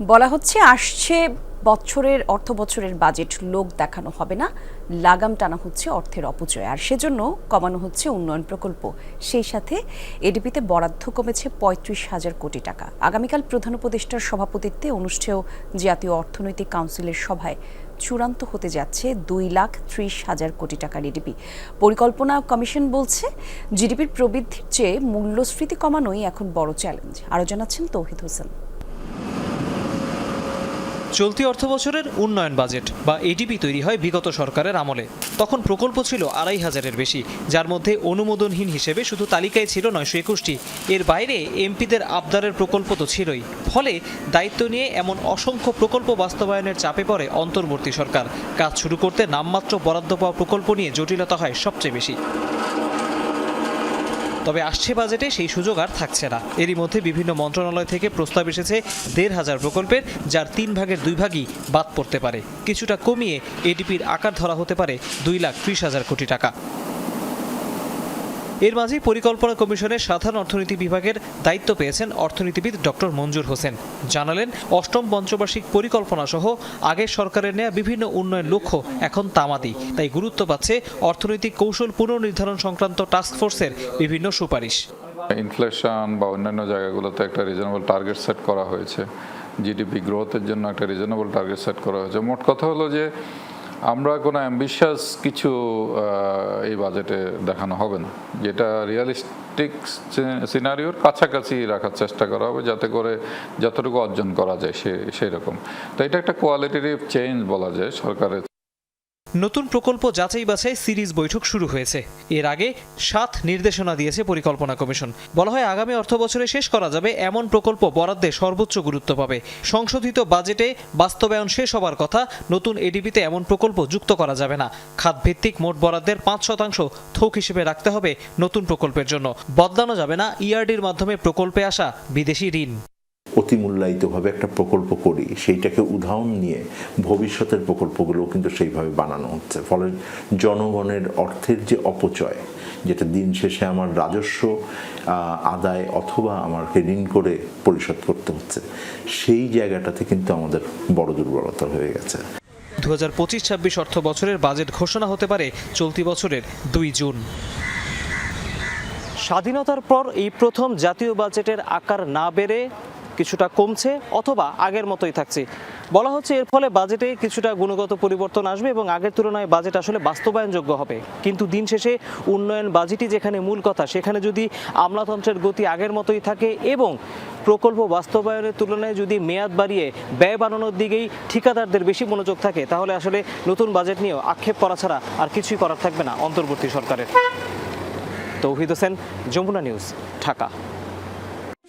বলা হচ্ছে, আসছে বছরের, অর্থ বছরের বাজেট লোক দেখানো হবে না, লাগাম টানা হচ্ছে অর্থের অপচয়। আর সেজন্য কমানো হচ্ছে উন্নয়ন প্রকল্প। সেই সাথে এডিপিতে বরাদ্দ কমেছে পঁয়ত্রিশ হাজার কোটি টাকা। আগামীকাল প্রধান উপদেষ্টার সভাপতিত্বে অনুষ্ঠেয় জাতীয় অর্থনৈতিক কাউন্সিলের সভায় চূড়ান্ত হতে যাচ্ছে দুই লাখ ত্রিশ হাজার কোটি টাকার এডিপি। পরিকল্পনা কমিশন বলছে, জিডিপির প্রবৃদ্ধির চেয়ে মূল্যস্ফীতি কমানোই এখন বড় চ্যালেঞ্জ। আরও জানাচ্ছেন তৌহিদ হোসেন। চলতি অর্থবছরের উন্নয়ন বাজেট বা এডিপি তৈরি হয় বিগত সরকারের আমলে। তখন প্রকল্প ছিল আড়াই হাজারের বেশি, যার মধ্যে অনুমোদনহীন হিসেবে শুধু তালিকায় ছিল নয়শো একুশটি। এর বাইরে এমপিদের আবদারের প্রকল্প তো ছিলই। ফলে দায়িত্ব নিয়ে এমন অসংখ্য প্রকল্প বাস্তবায়নের চাপে পড়ে অন্তর্বর্তী সরকার। কাজ শুরু করতে নামমাত্র বরাদ্দ পাওয়া প্রকল্প নিয়ে জটিলতা হয় সবচেয়ে বেশি। তবে আসছে বাজেটে সেই সুযোগ আর থাকছে না। এরই মধ্যে বিভিন্ন মন্ত্রণালয় থেকে প্রস্তাব এসেছে দেড় হাজার প্রকল্পের, যার তিন ভাগের দুই ভাগই বাদ পড়তে পারে। কিছুটা কমিয়ে এডিপির আকার ধরা হতে পারে দুই লাখ ত্রিশ হাজার কোটি টাকা। এর মাঝে পরিকল্পনা কমিশনের সাধারণ অর্থনীতি বিভাগের দায়িত্ব পেয়েছেন অর্থনীতিবিদ ডক্টর মঞ্জুর হোসেন। জানালেন, অষ্টম পঞ্চবার্ষিক পরিকল্পনা সহ আগের সরকারের নেওয়া বিভিন্ন উন্নয়ন লক্ষ্য এখন তামাদি। তাই গুরুত্ব পাচ্ছে অর্থনৈতিক কৌশল পুনর্নির্ধারণ সংক্রান্ত টাস্কফোর্সের বিভিন্ন সুপারিশ। ইনফ্লেশন বা অন্যান্য জায়গাগুলোতে একটা রিজনেবল টার্গেট সেট করা হয়েছে। জিডিপি গ্রোথের জন্য একটা রিজনেবল টার্গেট সেট করা হয়েছে। মোট কথা হলো যে আমরা কোনো অ্যাম্বিশাস কিছু এই বাজেটে দেখানো হবে না। যেটা রিয়ালিস্টিক সিনারিওর কাছাকাছি রাখার চেষ্টা করা হবে, যাতে করে যতটুকু অর্জন করা যায় সে সেই রকম তো এটা একটা কোয়ালিটেটিভ চেঞ্জ বলা যায় সরকারের নতুন প্রকল্প যাচাই বাছাই সিরিজ বৈঠক শুরু হয়েছে। এর আগে সাত নির্দেশনা দিয়েছে পরিকল্পনা কমিশন। বলা হয়, আগামী অর্থ বছরে শেষ করা যাবে এমন প্রকল্প বরাদ্দে সর্বোচ্চ গুরুত্ব পাবে। সংশোধিত বাজেটে বাস্তবায়ন শেষ হবার কথা নতুন এডিপিতে এমন প্রকল্প যুক্ত করা যাবে না। খাতভিত্তিক মোট বরাদ্দের পাঁচ শতাংশ থোক হিসেবে রাখতে হবে নতুন প্রকল্পের জন্য। বদলানো যাবে না ইআরডির মাধ্যমে প্রকল্পে আসা বিদেশি ঋণ। অতিমূল্যায়িতভাবে একটা প্রকল্প করি সেইটাকে উদাহরণ নিয়ে ভবিষ্যতের প্রকল্পগুলোও কিন্তু সেইভাবে বানানো হচ্ছে। ফলে জনগণের অর্থের যে অপচয় যেটা দিন শেষে আমার রাজস্ব আহ, আদায় অথবা আমাকে ঋণ করে পরিশোধ করতে হচ্ছে সেই জায়গাটাতে কিন্তু আমাদের বড় দুর্বলতা হয়ে গেছে। দু হাজার পঁচিশ ছাব্বিশ অর্থ বছরের বাজেট ঘোষণা হতে পারে চলতি বছরের দুই জুন। স্বাধীনতার পর এই প্রথম জাতীয় বাজেটের আকার না বেড়ে কিছুটা কমছে অথবা আগের মতোই থাকছে। বলা হচ্ছে এর ফলে বাজেটে কিছুটা গুণগত পরিবর্তন আসবে এবং আগের তুলনায় বাজেট আসলে বাস্তবায়নযোগ্য হবে। কিন্তু দিন শেষে উন্নয়ন বাজেটই যেখানে মূল কথা, সেখানে যদি আমলাতন্ত্রের গতি আগের মতোই থাকে এবং প্রকল্প বাস্তবায়নের তুলনায় যদি মেয়াদ বাড়িয়ে ব্যয় বাড়ানোর দিকেই ঠিকাদারদের বেশি মনোযোগ থাকে, তাহলে আসলে নতুন বাজেট নিয়েও আক্ষেপ করা ছাড়া আর কিছুই করার থাকবে না অন্তর্বর্তী সরকারের। তৌহিদ হোসেন, যমুনা নিউজ, ঢাকা।